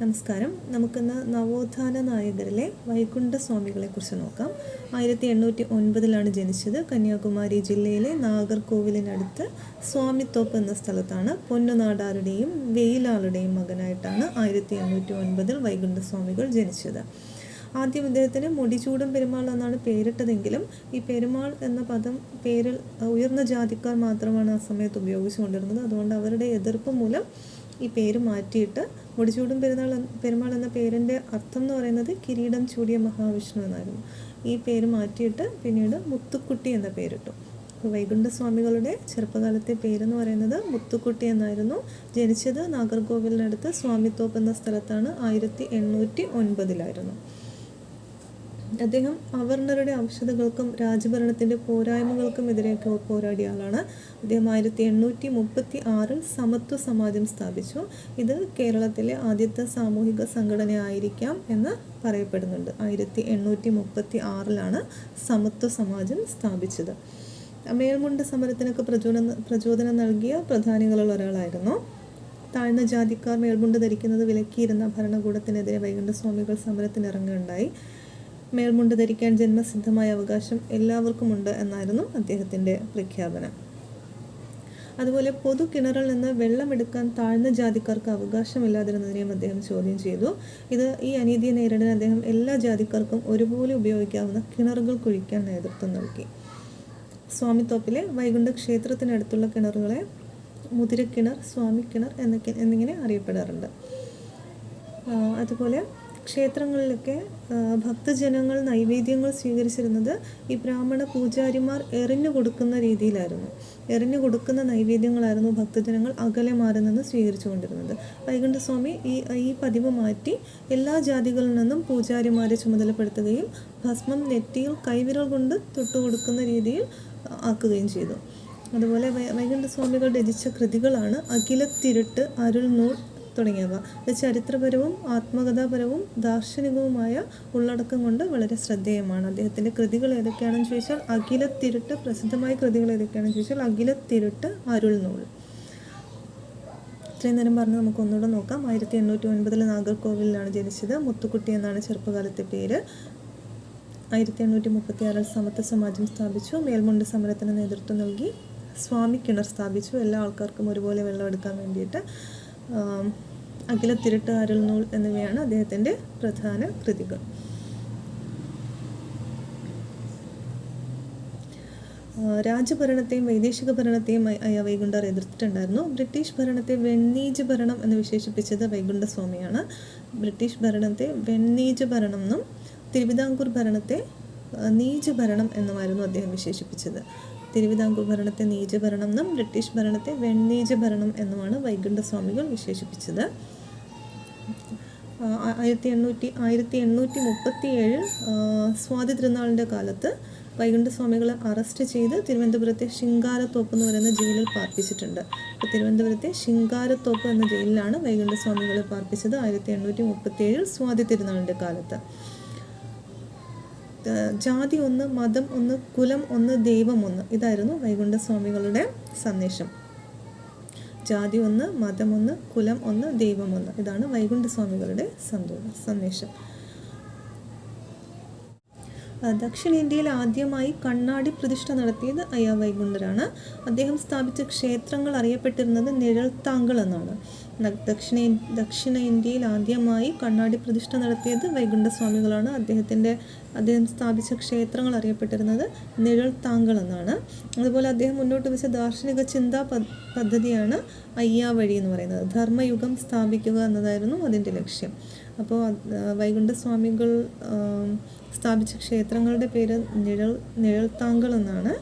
നമസ്കാരം. നമുക്കിന്ന് നവോത്ഥാന നായകരിലെ വൈകുണ്ഠ സ്വാമികളെ കുറിച്ച് നോക്കാം. ആയിരത്തി എണ്ണൂറ്റി ഒൻപതിലാണ് ജനിച്ചത്. കന്യാകുമാരി ജില്ലയിലെ നാഗർകോവിലിനടുത്ത് സ്വാമിത്തോപ്പ് എന്ന സ്ഥലത്താണ് പൊന്നുനാടാരുടെയും വെയിലാളുടെയും മകനായിട്ടാണ് ആയിരത്തി എണ്ണൂറ്റി ഒൻപതിൽ വൈകുണ്ഠ സ്വാമികൾ ജനിച്ചത്. ആദ്യം ഇദ്ദേഹത്തിന് മുടിചൂടൻ പെരുമാൾ എന്നാണ് പേരിട്ടതെങ്കിലും ഈ പെരുമാൾ എന്ന പദം പേരിൽ ഉയർന്ന ജാതിക്കാർ മാത്രമാണ് ആ സമയത്ത് ഉപയോഗിച്ചുകൊണ്ടിരുന്നത്. അതുകൊണ്ട് അവരുടെ എതിർപ്പ് മൂലം ഈ പേര് മാറ്റിയിട്ട് മുടിച്ചൂടും പെരുന്നാൾ പെരുമാൾ എന്ന പേരിന്റെ അർത്ഥം എന്ന് പറയുന്നത് കിരീടം ചൂടിയ മഹാവിഷ്ണു എന്നായിരുന്നു. ഈ പേര് മാറ്റിയിട്ട് പിന്നീട് മുത്തുക്കുട്ടി എന്ന പേരിട്ടു. അപ്പോൾ വൈകുണ്ഠസ്വാമികളുടെ ചെറുപ്പകാലത്തെ പേരെന്ന് പറയുന്നത് മുത്തുക്കുട്ടി എന്നായിരുന്നു. ജനിച്ചത് നാഗർകോവിലിനടുത്ത് സ്വാമിത്തോപ്പ് എന്ന സ്ഥലത്താണ്. ആയിരത്തി എണ്ണൂറ്റി ഒൻപതിലായിരുന്നു. അദ്ദേഹം അവർണരുടെ ഔഷധങ്ങൾക്കും രാജഭരണത്തിന്റെ പോരായ്മകൾക്കും എതിരെയൊക്കെ പോരാടിയ ആളാണ്. അദ്ദേഹം ആയിരത്തി എണ്ണൂറ്റി മുപ്പത്തി ആറിൽ സമത്വ സമാജം സ്ഥാപിച്ചു. ഇത് കേരളത്തിലെ ആദ്യത്തെ സാമൂഹിക സംഘടന ആയിരിക്കാം എന്ന് പറയപ്പെടുന്നുണ്ട്. ആയിരത്തി എണ്ണൂറ്റി മുപ്പത്തി ആറിലാണ് സമത്വ സമാജം സ്ഥാപിച്ചത്. മേൽമുണ്ട് സമരത്തിനൊക്കെ പ്രചോദനം പ്രചോദനം നൽകിയ പ്രധാനികളിൽ ഒരാളായിരുന്നു. താഴ്ന്ന ജാതിക്കാർ മേൽമുണ്ട് ധരിക്കുന്നത് വിലക്കിയിരുന്ന ഭരണകൂടത്തിനെതിരെ വൈകുണ്ഠസ്വാമികൾ സമരത്തിനിറങ്ങുകയുണ്ടായി. മേൽമുണ്ട് ധരിക്കാൻ ജന്മസിദ്ധമായ അവകാശം എല്ലാവർക്കുമുണ്ട് എന്നായിരുന്നു അദ്ദേഹത്തിന്റെ പ്രഖ്യാപനം. അതുപോലെ പൊതു കിണറിൽ നിന്ന് വെള്ളമെടുക്കാൻ താഴ്ന്ന ജാതിക്കാർക്ക് അവകാശമില്ലാതിരുന്നതിനെയും അദ്ദേഹം ചോദ്യം ചെയ്തു. ഇത് ഈ അനീതിയെ നേരിടാൻ അദ്ദേഹം എല്ലാ ജാതിക്കാർക്കും ഒരുപോലെ ഉപയോഗിക്കാവുന്ന കിണറുകൾ കുഴിക്കാൻ നേതൃത്വം നൽകി. സ്വാമിത്തോപ്പിലെ വൈകുണ്ഠ ക്ഷേത്രത്തിനടുത്തുള്ള കിണറുകളെ മുതിരക്കിണർ സ്വാമി കിണർ എന്നൊക്കെ എന്നിങ്ങനെ അറിയപ്പെടാറുണ്ട്. അതുപോലെ ക്ഷേത്രങ്ങളിലൊക്കെ ഭക്തജനങ്ങൾ നൈവേദ്യങ്ങൾ സ്വീകരിച്ചിരുന്നത് ഈ ബ്രാഹ്മണ പൂജാരിമാർ എറിഞ്ഞു കൊടുക്കുന്ന രീതിയിലായിരുന്നു. എറിഞ്ഞു കൊടുക്കുന്ന നൈവേദ്യങ്ങളായിരുന്നു ഭക്തജനങ്ങൾ അകലെ മാറി നിന്ന് സ്വീകരിച്ചുകൊണ്ടിരുന്നത്. വൈകുണ്ഠസ്വാമി ഈ ഈ പതിവ് മാറ്റി എല്ലാ ജാതികളിൽ നിന്നും പൂജാരിമാരെ ചുമതലപ്പെടുത്തുകയും ഭസ്മം നെറ്റിയിൽ കൈവിരൽ കൊണ്ട് തൊട്ടുകൊടുക്കുന്ന രീതിയിൽ ആക്കുകയും ചെയ്തു. അതുപോലെ വൈകുണ്ഠസ്വാമികൾ രചിച്ച കൃതികളാണ് അഖിലത്തിരുട്ട് അരുൾനൂൽ തുടങ്ങിയവ. ചരിത്രപരവും ആത്മകഥാപരവും ദാർശനികവുമായ ഉള്ളടക്കം കൊണ്ട് വളരെ ശ്രദ്ധേയമാണ്. അദ്ദേഹത്തിന്റെ കൃതികൾ ഏതൊക്കെയാണെന്ന് ചോദിച്ചാൽ അഖിലത്തിരുട്ട് പ്രസിദ്ധമായ കൃതികൾ ഏതൊക്കെയാണെന്ന് ചോദിച്ചാൽ അഖിലത്തിരുട്ട് അരുൾനൂൾ ഇത്രയും നേരം പറഞ്ഞ് നമുക്ക് ഒന്നുകൂടെ നോക്കാം. ആയിരത്തി എണ്ണൂറ്റി ഒൻപതിൽ നാഗർകോവിലാണ് ജനിച്ചത് മുത്തുക്കുട്ടി എന്നാണ് ചെറുപ്പകാലത്തെ പേര്. ആയിരത്തി എണ്ണൂറ്റി മുപ്പത്തി ആറിൽ സമത്വ സമാജം സ്ഥാപിച്ചു. മേൽമുണ്ട് സമരത്തിന് നേതൃത്വം നൽകി. സ്വാമി കിണർ സ്ഥാപിച്ചു. എല്ലാ ആൾക്കാർക്കും ഒരുപോലെ വെള്ളം എടുക്കാൻ വേണ്ടിയിട്ട്. അഖിലത്തിരട്ട് അരുൾനൂൽ എന്നിവയാണ് അദ്ദേഹത്തിന്റെ പ്രധാന കൃതികൾ. രാജഭരണത്തെയും വൈദേശിക ഭരണത്തെയും വൈകുണ്ഠർ എതിർത്തിട്ടുണ്ടായിരുന്നു. ബ്രിട്ടീഷ് ഭരണത്തെ വെണ്ണീജ് ഭരണം എന്ന് വിശേഷിപ്പിച്ചത് വൈകുണ്ഠസ്വാമിയാണ്. ബ്രിട്ടീഷ് ഭരണത്തെ വെണ്ണീജ് ഭരണം എന്നും തിരുവിതാംകൂർ ഭരണത്തെ നീജ് ഭരണം എന്നുമായിരുന്നു അദ്ദേഹം വിശേഷിപ്പിച്ചത്. തിരുവിതാംകൂർ ഭരണത്തെ നീചഭരണം എന്നും ബ്രിട്ടീഷ് ഭരണത്തെ വെണ്ണീജ ഭരണം എന്നുമാണ് വൈകുണ്ഠസ്വാമികൾ വിശേഷിപ്പിച്ചത്. ആയിരത്തി എണ്ണൂറ്റി ആയിരത്തി എണ്ണൂറ്റി മുപ്പത്തി ഏഴിൽ സ്വാതി തിരുനാളിന്റെ കാലത്ത് വൈകുണ്ഠസ്വാമികളെ അറസ്റ്റ് ചെയ്ത് തിരുവനന്തപുരത്തെ ശിങ്കാരത്തോപ്പ് എന്ന് പറയുന്ന ജയിലിൽ പാർപ്പിച്ചിട്ടുണ്ട്. അപ്പോൾ തിരുവനന്തപുരത്തെ ശിങ്കാരത്തോപ്പ് എന്ന ജയിലിലാണ് വൈകുണ്ഠസ്വാമികളെ പാർപ്പിച്ചത് ആയിരത്തി എണ്ണൂറ്റി മുപ്പത്തി ഏഴിൽ സ്വാതി തിരുനാളിന്റെ കാലത്ത്. ജാതി ഒന്ന് മതം ഒന്ന് കുലം ഒന്ന് ദൈവം ഒന്ന്. ഇതായിരുന്നു വൈകുണ്ഠസ്വാമികളുടെ സന്ദേശം. ജാതി ഒന്ന് മതം ഒന്ന് കുലം ഒന്ന് ദൈവം ഒന്ന്. ഇതാണ് വൈകുണ്ഠസ്വാമികളുടെ സന്ദേശം. ദക്ഷിണേന്ത്യയിൽ ആദ്യമായി കണ്ണാടി പ്രതിഷ്ഠ നടത്തിയത് അയ്യ വൈകുണ്ഠരാണ്. അദ്ദേഹം സ്ഥാപിച്ച ക്ഷേത്രങ്ങൾ അറിയപ്പെട്ടിരുന്നത് നിഴൽത്താങ്കൾ എന്നാണ്. ദക്ഷിണ ദക്ഷിണേന്ത്യയിൽ ആദ്യമായി കണ്ണാടി പ്രതിഷ്ഠ നടത്തിയത് വൈകുണ്ഠസ്വാമികളാണ്. അദ്ദേഹത്തിന്റെ അദ്ദേഹം സ്ഥാപിച്ച ക്ഷേത്രങ്ങൾ അറിയപ്പെട്ടിരുന്നത് നിഴൽത്താങ്കൾ എന്നാണ്. അതുപോലെ അദ്ദേഹം മുന്നോട്ട് വെച്ച ദാർശനിക ചിന്താ പദ്ധതിയാണ് അയ്യാവഴി എന്ന് പറയുന്നത്. ധർമ്മയുഗം സ്ഥാപിക്കുക എന്നതായിരുന്നു അതിന്റെ ലക്ഷ്യം. അപ്പോൾ വൈകുണ്ഠസ്വാമികൾ സ്ഥാപിച്ച ക്ഷേത്രങ്ങളുടെ പേര് നിഴൽ നിഴൽത്താങ്കൾ എന്നാണ്.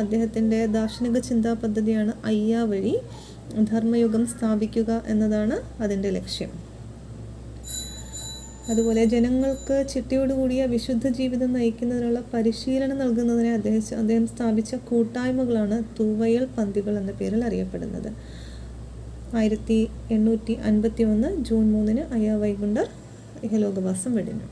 അദ്ദേഹത്തിന്റെ ദാർശനിക ചിന്താ പദ്ധതിയാണ് അയ്യാവഴി ധർമ്മയുഗം സ്ഥാപിക്കുക എന്നതാണ് അതിന്റെ ലക്ഷ്യം. അതുപോലെ ജനങ്ങൾക്ക് ചിട്ടയോടുകൂടിയ വിശുദ്ധ ജീവിതം നയിക്കുന്നതിനുള്ള പരിശീലനം നൽകുന്നതിനെ അദ്ദേഹം അദ്ദേഹം സ്ഥാപിച്ച കൂട്ടായ്മകളാണ് തൂവയൽ പന്തികൾ എന്ന പേരിൽ അറിയപ്പെടുന്നത്. ആയിരത്തി എണ്ണൂറ്റി അൻപത്തി ഒന്ന് ജൂൺ മൂന്നിന് അയ്യ വൈകുണ്ഠർ ഇഹലോകവാസം വെടിഞ്ഞു